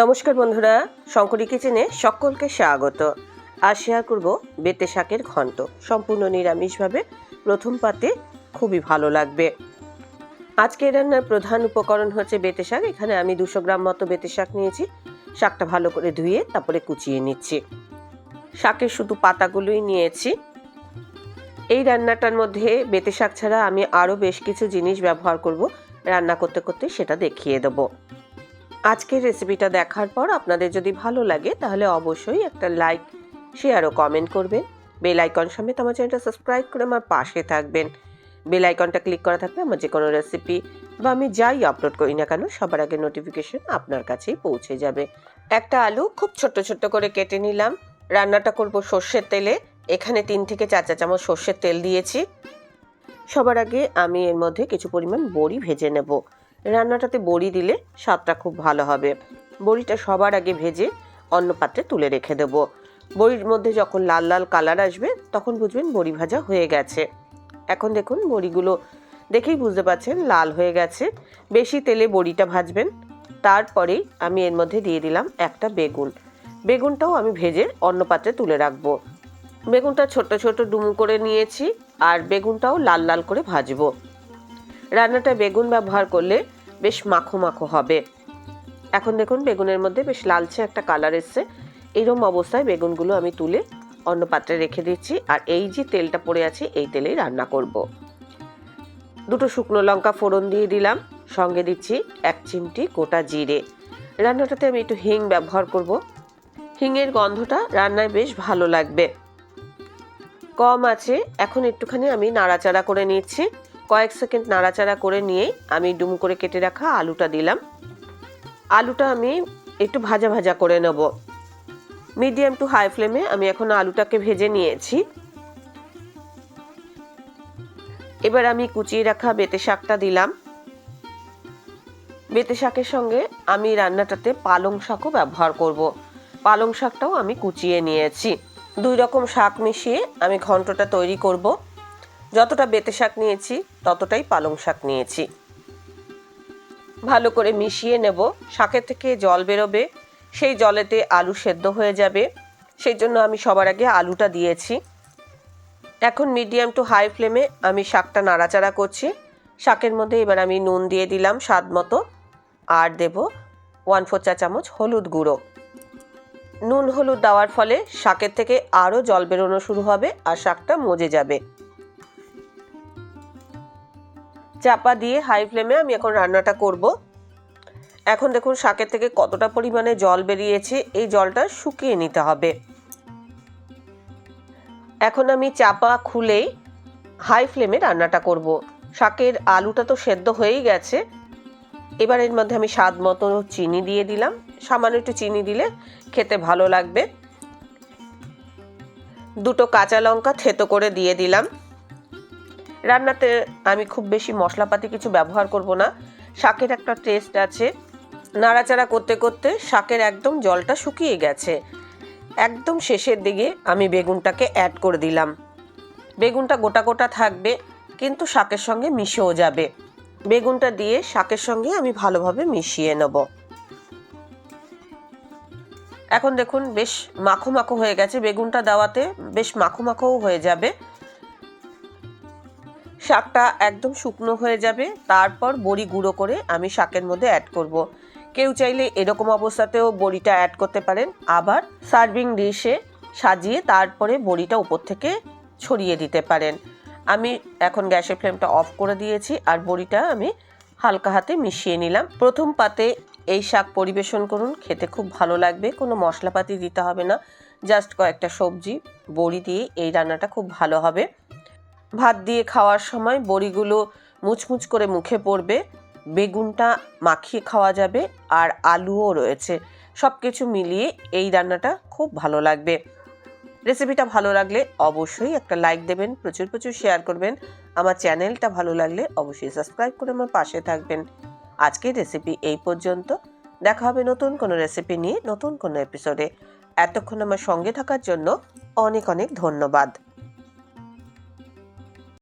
নমস্কার বন্ধুরা, শঙ্করী কিচেনে সকলকে স্বাগত। আজ শেয়ার করব বেতে শাকের ঘন্ট। সম্পূর্ণ নিরামিষভাবে প্রথম পাতে খুবই ভালো লাগবে। আজকে রান্নার প্রধান উপকরণ হচ্ছে বেতে শাক। এখানে আমি দুশো গ্রাম মতো বেতে শাক নিয়েছি। শাকটা ভালো করে ধুয়ে তারপরে কুচিয়ে নিচ্ছি। শাকের শুধু পাতাগুলোই নিয়েছি। এই রান্নাটার মধ্যে বেতে শাক ছাড়া আমি আরও বেশ কিছু জিনিস ব্যবহার করব। রান্না করতে করতে সেটা দেখিয়ে দেবো। আজকের রেসিপিটা দেখার পর আপনাদের যদি ভালো লাগে, তাহলে অবশ্যই একটা লাইক শেয়ার ও কমেন্ট করবেন। বেল আইকন সমেত আমার চ্যানেলটা সাবস্ক্রাইব করে আমার পাশে থাকবেন। বেল আইকনটা ক্লিক করা থাকলে আমার যে কোনো রেসিপি বা আমি যাই আপলোড করি না কেন, সবার আগে নোটিফিকেশন আপনার কাছেই পৌঁছে যাবে। একটা আলু খুব ছোট্ট ছোট্ট করে কেটে নিলাম। রান্নাটা করব সর্ষের তেলে। এখানে তিন থেকে চার চা চামচ সর্ষের তেল দিয়েছি। সবার আগে আমি এর মধ্যে কিছু পরিমাণ বড়ি ভেজে নেব। রান্নাটাতে বড়ি দিলে স্বাদটা খুব ভালো হবে। বড়িটা সবার আগে ভেজে অন্য পাত্রে তুলে রেখে দেব। বড়ির মধ্যে যখন লাল লাল কালার আসবে, তখন বুঝবেন বড়ি ভাজা হয়ে গেছে। এখন দেখুন বড়িগুলো দেখেই বুঝতে পারছেন লাল হয়ে গেছে। বেশি তেলে বড়িটা ভাজবেন। তারপরেই আমি এর মধ্যে দিয়ে দিলাম একটা বেগুন। বেগুনটাও আমি ভেজে অন্য পাত্রে তুলে রাখব। বেগুনটা ছোট ছোট ডুমু করে নিয়েছি আর বেগুনটাও লাল লাল করে ভাজবো। রান্নাটা বেগুন ব্যবহার করলে বেশ মাখো মাখো হবে। এখন দেখুন, বেগুনের মধ্যে বেশ লালচে একটা কালার এসছে। এইরকম অবস্থায় বেগুনগুলো আমি তুলে অন্য পাত্রে রেখে দিচ্ছি আর এই যে তেলটা পড়ে আছে, এই তেলেই রান্না করব। দুটো শুকনো লঙ্কা ফোড়ন দিয়ে দিলাম, সঙ্গে দিচ্ছি এক চিমটি গোটা জিরে। রান্নাটাতে আমি একটু হিং ব্যবহার করব। হিংয়ের গন্ধটা রান্নায় বেশ ভালো লাগবে। কম আছে, এখন একটুখানি আমি নাড়াচাড়া করে নিচ্ছি। কয়েক সেকেন্ড নাড়াচাড়া করে নিয়েই আমি ডুম করে কেটে রাখা আলুটা দিলাম। আলুটা আমি একটু ভাজা ভাজা করে নেব। মিডিয়াম টু হাই ফ্লেমে আমি এখন আলুটাকে ভেজে নিয়েছি। এবার আমি কুচিয়ে রাখা বেতে শাকটা দিলাম। বেতে শাকের সঙ্গে আমি রান্নাটাতে পালং শাকও ব্যবহার করব। পালং শাকটাও আমি কুচিয়ে নিয়েছি। দুই রকম শাক মিশিয়ে আমি ঘন্টটা তৈরি করব। যতটা বেতে শাক নিয়েছি, ততটাই পালং শাক নিয়েছি। ভালো করে মিশিয়ে নেব। শাকের থেকে জল বেরোবে। সেই জলেতে আলু সেদ্ধ হয়ে যাবে। সেই জন্য আমি সবার আগে আলুটা দিয়েছি। এখন মিডিয়াম টু হাই ফ্লেমে আমি শাকটা নাড়াচাড়া করছি। শাকের মধ্যে এবার আমি নুন দিয়ে দিলাম স্বাদ মতো। আর দেব ওয়ান ফোর চা চামচ হলুদ গুঁড়ো। নুন হলুদ দেওয়ার ফলে শাকের থেকে আরও জল বেরোনো শুরু হবে আর শাকটা মজে যাবে। চাপা দিয়ে হাই ফ্লেমে আমি এখন রান্নাটা করব। এখন দেখুন শাকের থেকে কতটা পরিমাণে জল বেরিয়েছে, এই জলটা শুকিয়ে নিতে হবে। এখন আমি চাপা খুলেই হাই ফ্লেমে রান্নাটা করব। শাকের আলুটা তো সেদ্ধ হয়েই গেছে। এবার এর মধ্যে আমি স্বাদ মতো চিনি দিয়ে দিলাম। সামান্য একটু চিনি দিলে খেতে ভালো লাগবে। দুটো কাঁচা লঙ্কা থেতো করে দিয়ে দিলাম। রান্নাতে আমি খুব বেশি মশলাপাতি কিছু ব্যবহার করব না। শাকের একটা টেস্ট আছে। নাড়াচাড়া করতে করতে শাকের একদম জলটা শুকিয়ে গেছে। একদম শেষের দিকে আমি বেগুনটাকে অ্যাড করে দিলাম। বেগুনটা গোটা গোটা থাকবে, কিন্তু শাকের সঙ্গে মিশেও যাবে। বেগুনটা দিয়ে শাকের সঙ্গে আমি ভালোভাবে মিশিয়ে নেব। এখন দেখুন, বেশ মাখো মাখো হয়ে গেছে। বেগুনটা দেওয়াতে বেশ মাখো মাখোও হয়ে যাবে। শাকটা একদম শুকনো হয়ে যাবে, তারপর বড়ি গুঁড়ো করে আমি শাকের মধ্যে অ্যাড করব। কেউ চাইলে এরকম অবস্থাতেও বড়িটা অ্যাড করতে পারেন। আবার সার্ভিং ডিশে সাজিয়ে তারপরে বড়িটা উপর থেকে ছড়িয়ে দিতে পারেন। আমি এখন গ্যাসের ফ্লেমটা অফ করে দিয়েছি আর বড়িটা আমি হালকা হাতে মিশিয়ে নিলাম। প্রথম পাতে এই শাক পরিবেশন করুন, খেতে খুব ভালো লাগবে, কোনো মশলাপাতি দিতে হবে না। জাস্ট কয়েকটা সবজি, বড়ি দিয়ে এই রান্নাটা খুব ভালো হবে। ভাত দিয়ে খাওয়ার সময় বড়িগুলো মুচমুচ করে মুখে পড়বে, বেগুনটা মাখিয়ে খাওয়া যাবে আর আলুও রয়েছে। সব কিছু মিলিয়ে এই রান্নাটা খুব ভালো লাগবে। রেসিপিটা ভালো লাগলে অবশ্যই একটা লাইক দেবেন, প্রচুর প্রচুর শেয়ার করবেন। আমার চ্যানেলটা ভালো লাগলে অবশ্যই সাবস্ক্রাইব করে আমার পাশে থাকবেন। আজকের রেসিপি এই পর্যন্ত। দেখা হবে নতুন কোনো রেসিপি নিয়ে নতুন কোনো এপিসোডে। এতক্ষণ আমার সঙ্গে থাকার জন্য অনেক অনেক ধন্যবাদ।